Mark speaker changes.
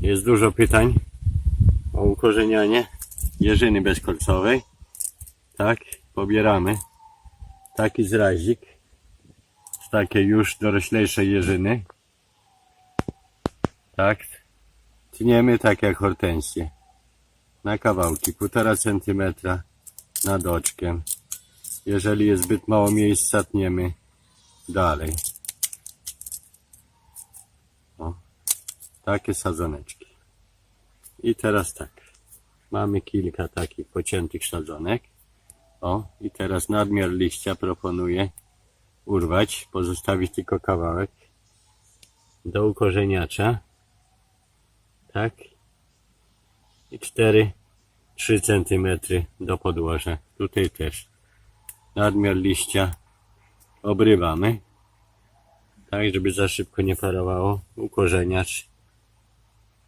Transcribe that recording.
Speaker 1: Jest dużo pytań o ukorzenianie jeżyny bezkolcowej. Tak, pobieramy taki zrazik z takiej już doroślejszej jeżyny. Tak, tniemy tak jak hortensję. Na kawałki, półtora centymetra nad oczkiem. Jeżeli jest zbyt mało miejsca, tniemy dalej. Takie sadzoneczki. I teraz tak. Mamy kilka takich pociętych sadzonek. O, i teraz nadmiar liścia proponuję urwać, pozostawić tylko kawałek do ukorzeniacza. Tak. I 4 3 cm do podłoża. Tutaj też nadmiar liścia obrywamy. Tak, żeby za szybko nie parowało. Ukorzeniacz